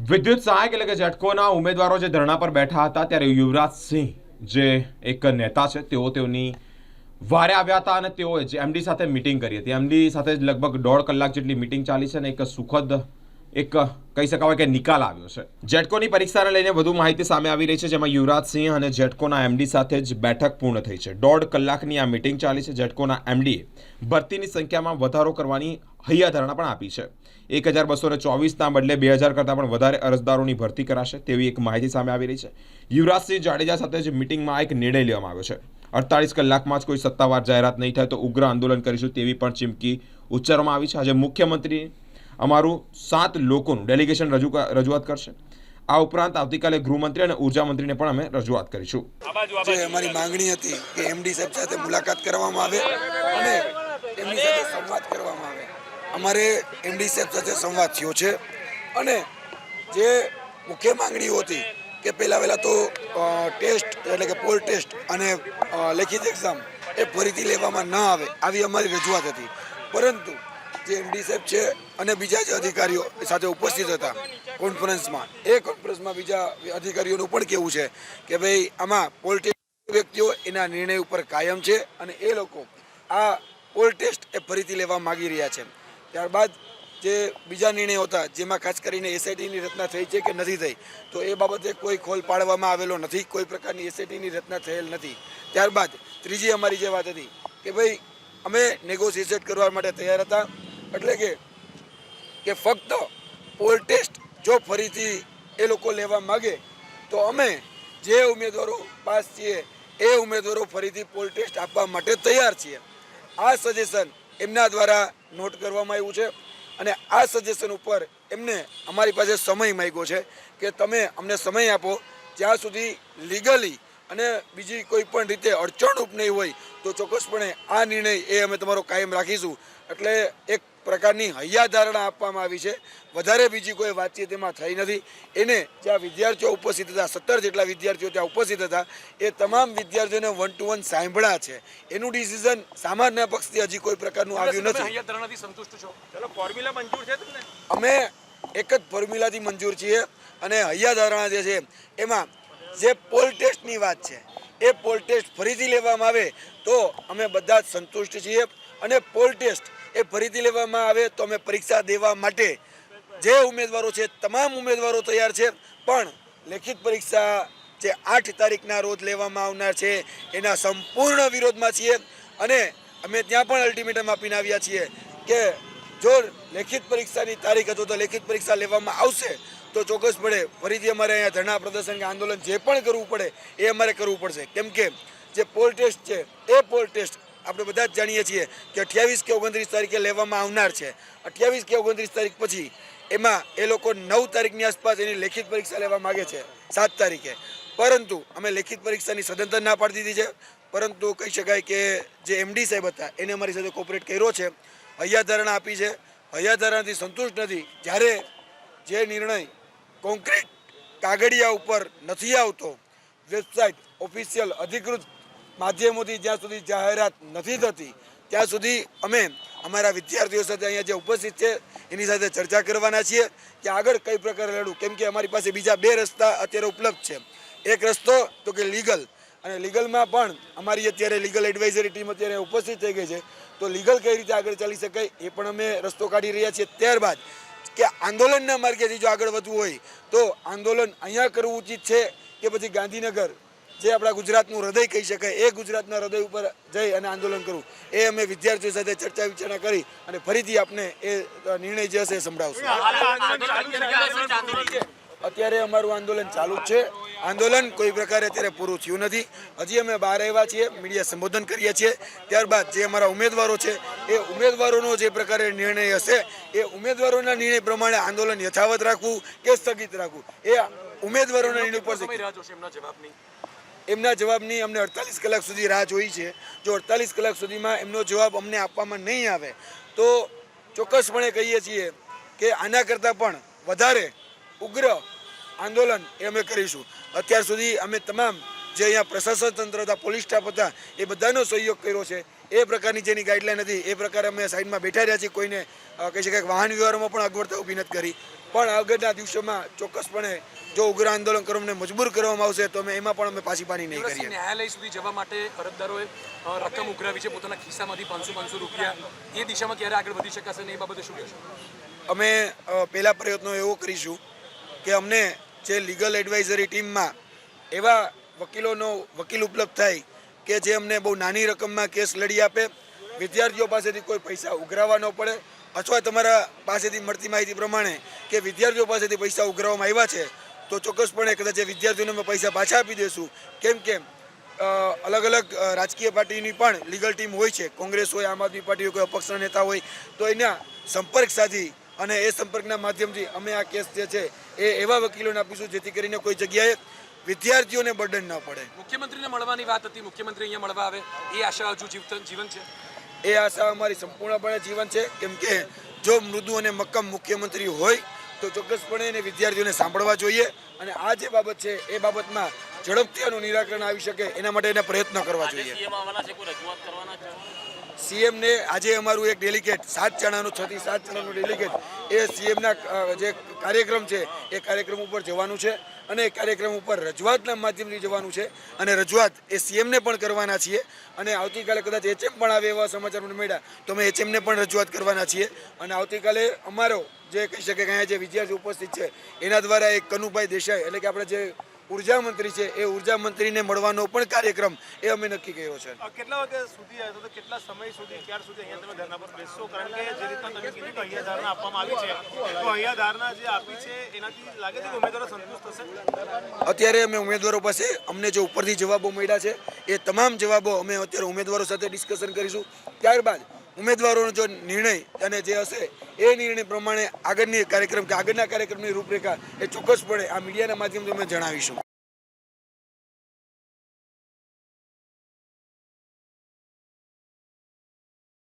વિદ્યુત સહાયક એટલે કે ઝટકોના ઉમેદવારો જે ધરણા પર બેઠા હતા ત્યારે યુવરાજસિંહ જે એક નેતા છે, તેઓ તેઓની વારે આવ્યા હતા અને તેઓએ જે એમડી સાથે મિટિંગ કરી હતી. એમડી સાથે લગભગ દોઢ કલાક જેટલી મિટિંગ ચાલી છે અને એક સુખદ એક, કહી શકાવાય કે નિકાલ આવ્યો છે. જેટકોની પરીક્ષાને લઈને વધુ માહિતી સામે આવી રહી છે, જેમાં યુવરાજસિંહ અને જેટકોના એમડી સાથે જ બેઠક પૂર્ણ થઈ છે. દોઢ કલાકની આ મિટિંગ ચાલી છે જેટકોના એમડીએ ભરતીની સંખ્યામાં વધારો કરવાની હૈયાધારણા પણ આપી છે. એક હજાર બસો ને ચોવીસના બદલે બે હજાર કરતાં પણ વધારે અરજદારોની ભરતી કરાશે તેવી એક માહિતી સામે આવી રહી છે. યુવરાજસિંહ જાડેજા સાથે જ મિટિંગમાં એક નિર્ણય લેવામાં આવ્યો છે. અડતાળીસ કલાકમાં જ કોઈ સત્તાવાર જાહેરાત નહીં થાય તો ઉગ્ર આંદોલન કરીશું તેવી પણ ચીમકી ઉચ્ચારવામાં આવી છે. આજે મુખ્યમંત્રી અમારું સાત લોકોનું ડેલિગેશન રજૂ રજૂઆત કરશે. આ ઉપરાંત આવતીકાલે ગૃહમંત્રી અને ઊર્જા મંત્રીને પણ અમે રજૂઆત કરીશું. જે અમારી માંગણી હતી કે એમડી સાહેબ સાથે મુલાકાત કરવામાં આવે અને એમની સાથે સંવાદ કરવામાં આવે. અમારે એમડી સાહેબ સાથે સંવાદ થયો છે અને જે મુખ્ય માંગણીઓ હતી કે પહેલાં વહેલા તો ટેસ્ટ એટલે કે પોલ ટેસ્ટ અને લેખિત એક્ઝામ એ ફરીથી લેવામાં ન આવે, આવી અમારી રજૂઆત હતી. પરંતુ જે એમડી સાહેબ છે અને બીજા જે અધિકારીઓ સાથે ઉપસ્થિત હતા કોન્ફરન્સમાં. એ કોન્ફરન્સમાં બીજા અધિકારીઓનું પણ કેવું છે કે ભાઈ, આમાં પોલ વ્યક્તિઓ એના નિર્ણય ઉપર કાયમ છે અને એ લોકો આ પોલ ટેસ્ટ એ ફરીથી લેવા માગી રહ્યા છે. ત્યારબાદ જે બીજા નિર્ણયો હતા, જેમાં ખાસ કરીને એસઆઈટીની રચના થઈ છે કે નથી થઈ, તો એ બાબતે કોઈ ખોલ પાડવામાં આવેલો નથી, કોઈ પ્રકારની એસઆઈટીની રચના થયેલ નથી. ત્યારબાદ ત્રીજી અમારી જે વાત હતી કે ભાઈ, અમે નેગોશિએટ કરવા માટે તૈયાર હતા, એટલે કે કે ફક્ત પોલ ટેસ્ટ જો ફરીથી એ લોકો લેવા માગે, તો અમે જે ઉમેદવારો પાસ છીએ, એ ઉમેદવારો ફરીથી પોલ ટેસ્ટ આપવા માટે તૈયાર છીએ. આ સજેશન એમના દ્વારા નોટ કરવામાં આવ્યું છે અને આ સજેશન ઉપર એમને અમારી પાસે સમય માગ્યો છે કે તમે અમને સમય આપો. જ્યાં સુધી લીગલી અને બીજી કોઈ પણ રીતે અડચણરૂપ નહીં હોય, તો ચોક્કસપણે આ નિર્ણય એ અમે તમારો કાયમ રાખીશું. એટલે એક પ્રકારની હૈયાધારણા આપવામાં આવી છે. વધારે બીજી કોઈ વાતચીત એમાં થઈ નથી. એને જ્યાં વિદ્યાર્થીઓ ઉપસ્થિત હતા સત્તર જેટલા વિદ્યાર્થીઓ ત્યાં ઉપસ્થિત હતા એ તમામ વિદ્યાર્થીઓને વન ટુ વન સાંભળ્યા છે. એનું ડિસિઝન સામાન્ય પક્ષથી હજી કોઈ પ્રકારનું આવ્યું નથી. સંતુષ્ટ છો? ચલો મંજૂર છે અમે એક જ ફોર્મ્યુલાથી મંજૂર છીએ અને હૈયાધારણા જે છે એમાં જે પોલ ટેસ્ટની વાત છે એ પોલ ટેસ્ટ ફરીથી લેવામાં આવે તો અમે બધા જ સંતુષ્ટ છીએ. અને પોલ ટેસ્ટ એ ફરીથી લેવામાં આવે તો અમે પરીક્ષા દેવા માટે જે ઉમેદવારો છે, તમામ ઉમેદવારો તૈયાર છે. પણ લેખિત પરીક્ષા જે આઠ તારીખના રોજ લેવામાં આવનાર છે, એના સંપૂર્ણ વિરોધમાં છીએ અને અમે ત્યાં પણ અલ્ટિમેટમ આપીને આવ્યા છીએ કે જો લેખિત પરીક્ષાની તારીખ હતો તો લેખિત પરીક્ષા લેવામાં આવશે, તો ચોક્કસપણે ફરીથી અમારે અહીંયા ધરણા પ્રદર્શન કે આંદોલન જે પણ કરવું પડે એ અમારે કરવું પડશે. કેમ કે જે પોલ ટેસ્ટ છે જાણીએ છીએ કે અઠ્યાવીસ કે ઓગણત્રીસ તારીખે લેવામાં આવનાર છે. અઠ્યાવીસ કે ઓગણત્રીસ તારીખ પછી એમાં એ લોકો નવ તારીખની આસપાસ એની લેખિત પરીક્ષા લેવા માગે છે, સાત તારીખે. પરંતુ અમે લેખિત પરીક્ષાની સદંતર ના પાડી દીધી છે. પરંતુ કહી શકાય કે જે એમડી સાહેબ હતા, એને અમારી સાથે કોપરેટ કર્યો છે. હૈયાધારણા આપી છે. હૈયાધારણાથી સંતુષ્ટ નથી. જ્યારે જે નિર્ણય કોન્ક્રીટ કાગળિયા ઉપર નથી આવતો વેબસાઇટ ઓફિશિયલ અધિકૃત માધ્યમોથી જ્યાં સુધી જાહેરાત નથી થતી, ત્યાં સુધી અમે અમારા વિદ્યાર્થીઓ સાથે અહીંયા જે ઉપસ્થિત છે, એની સાથે ચર્ચા કરવાના છીએ કે આગળ કઈ પ્રકારે લડવું. કેમ કે અમારી પાસે બીજા બે રસ્તા અત્યારે ઉપલબ્ધ છે. એક રસ્તો તો કે લીગલ. અને લીગલમાં પણ અમારી અત્યારે લીગલ એડવાઇઝરી ટીમ અત્યારે ઉપસ્થિત થઈ ગઈ છે. તો લીગલ કઈ રીતે આગળ ચાલી શકાય એ પણ અમે રસ્તો કાઢી રહ્યા છીએ. ત્યારબાદ કે આંદોલનના માર્ગેથી જો આગળ વધવું હોય, તો આંદોલન અહીંયા કરવું ઉચિત છે કે પછી ગાંધીનગર જે આપણા ગુજરાતનું હૃદય કહી શકાય, એ ગુજરાતના હૃદય ઉપર જઈ અને આંદોલન કરવું. એ અમે વિદ્યાર્થીઓ સાથે ચર્ચા વિચારણા કરી અને ફરીથી આપને એ નિર્ણય જે હશે એ સંભળાવશું. અત્યારે અમારું આંદોલન ચાલુ જ છે. આંદોલન કોઈ પ્રકારે અત્યારે પૂરું થયું નથી. હજી અમે બહાર આવ્યા છીએ, મીડિયા સંબોધન કરીએ છીએ. ત્યારબાદ જે અમારા ઉમેદવારો છે, એ ઉમેદવારોનો જે પ્રકારે નિર્ણય હશે, એ ઉમેદવારોના નિર્ણય પ્રમાણે આંદોલન યથાવત રાખવું કે સ્થગિત રાખવું, એ ઉમેદવારોના નિર્ણય ઉપર જવાબની. એમના જવાબની અમને અડતાલીસ કલાક સુધી રાહ જોઈ છે. જો અડતાલીસ કલાક સુધીમાં એમનો જવાબ અમને આપવામાં નહીં આવે, તો ચોક્કસપણે કહીએ છીએ કે આના કરતાં પણ વધારે ઉગ્ર આંદોલન એ અમે કરીશું. અત્યાર સુધી અમે તમામ જે અહીંયા પ્રશાસન તંત્ર હતા, પોલીસ સ્ટાફ હતા, એ બધાનો સહયોગ કર્યો છે. એ પ્રકારની જેની ગાઈડલાઈન હતી એ પ્રકારે અમે સાઈડમાં બેઠા રહ્યા છીએ. કોઈને કહી શકાય વાહન વ્યવહારમાં પણ અગવડતા ઊભી નથી કરી. પણ આગળના દિવસોમાં ચોક્કસપણે જો ઉગ્ર આંદોલન કરવાને મજબૂર કરવામાં આવશે તો અમે એમાં પણ અમે પાછી પાણી નહીં કરીએ. ન્યાયાલય સુધી જવા માટે અરજદારોએ રકમ ઉઘરાવી છે પોતાના ખિસ્સામાંથી પાંચસો પાંચસો રૂપિયા. એ દિશામાં ક્યારે આગળ વધી શકાશે ને એ બાબતે શું કહેશો? અમે પહેલા પ્રયત્નો એવો કરીશું કે અમને જે લીગલ એડવાઇઝરી ટીમમાં એવા વકીલોનો વકીલ ઉપલબ્ધ થાય કે જે અમને બહુ નાની રકમમાં કેસ લડી આપે, વિદ્યાર્થીઓ પાસેથી કોઈ પૈસા ઉઘરાવવા ન પડે, અથવા તમારા પાસેથી મળતી માહિતી પ્રમાણે કે વિદ્યાર્થીઓ પાસેથી પૈસા ઉઘરાવવામાં આવ્યા છે, તો ચોક્કસપણે કદાચ એ વિદ્યાર્થીઓને અમે પૈસા પાછા આપી દઈશું કેમ કેમ અલગ અલગ રાજકીય પાર્ટીની પણ લીગલ ટીમ હોય છે. કોંગ્રેસ હોય, આમ આદમી પાર્ટી હોય, કોઈ અપક્ષના નેતા હોય, તો એના સંપર્ક સાધી અને એ સંપર્કના માધ્યમથી અમે આ કેસ જે છે, એ એવા વકીલોને આપીશું જેથી કરીને કોઈ જગ્યાએ વિદ્યાર્થીઓને બર્ડન ન પડે. મુખ્યમંત્રીને મળવાની વાત હતી. મુખ્યમંત્રી અહીંયા મળવા આવે. એ આશા હજુ જીવતન જીવન છે? એ આશા અમારી સંપૂર્ણપણે જીવન છે. કેમ કે જો મૃદુ અને મક્કમ મુખ્યમંત્રી હોય તો ચોક્કસપણે એને વિદ્યાર્થીઓને સાંભળવા જોઈએ અને આ જે બાબત છે એ બાબતમાં ઝડપથી આનું નિરાકરણ આવી શકે એના માટે એને પ્રયત્નો કરવા જોઈએ. સીએમને આજે અમારું એક ડેલિગેટ સાત જણાનું છથી સાત જણાનું ડેલિગેટ એ સીએમના જે કાર્યક્રમ છે, એ કાર્યક્રમ ઉપર જવાનું છે અને એ કાર્યક્રમ ઉપર રજૂઆતના માધ્યમથી જવાનું છે અને રજૂઆત એ સીએમને પણ કરવાના છીએ અને આવતીકાલે કદાચ એચએમ પણ આવે એવા સમાચાર મને મળ્યા, તો અમે એચએમને પણ રજૂઆત કરવાના છીએ અને આવતીકાલે અમારો જે કહી શકે કે અહીંયા જે વિદ્યાર્થી ઉપસ્થિત છે, એના દ્વારા એક કનુભાઈ દેસાઈ, એટલે કે આપણે જે ઊર્જા મંત્રી છે એ ઊર્જા મંત્રીને મળવાનો પણ કાર્યક્રમ એ અમે નક્કી કર્યો છે. કેટલા વાગ્યા સુધી આવ્યો તો કેટલા સમય સુધી ક્યાર સુધી અહીંયા તમે ધરના પર બેસશો કારણ કે જે રીતના તમે કીધું કે અહીંયા ધારણા આપવામાં આવી છે તો અહીંયા ધારણા જે આપી છે એનાથી લાગે છે કે ઉમેદવારો સંતુષ્ટ થશે અત્યારે અમે ઉમેદવારો પાસે અમને જે ઉપરથી જવાબો મળ્યા છે એ તમામ જવાબો અમે અત્યારે ઉમેદવારો સાથે ડિસ્કશન કરીશું. ત્યારબાદ ઉમેદવારોનો જો નિર્ણય અને જે હશે એ નિર્ણય પ્રમાણે આગળની કાર્યક્રમ કે આગળના કાર્યક્રમની રૂપરેખા એ ચોક્કસપણે આ મીડિયાના માધ્યમથી અમે જણાવીશું.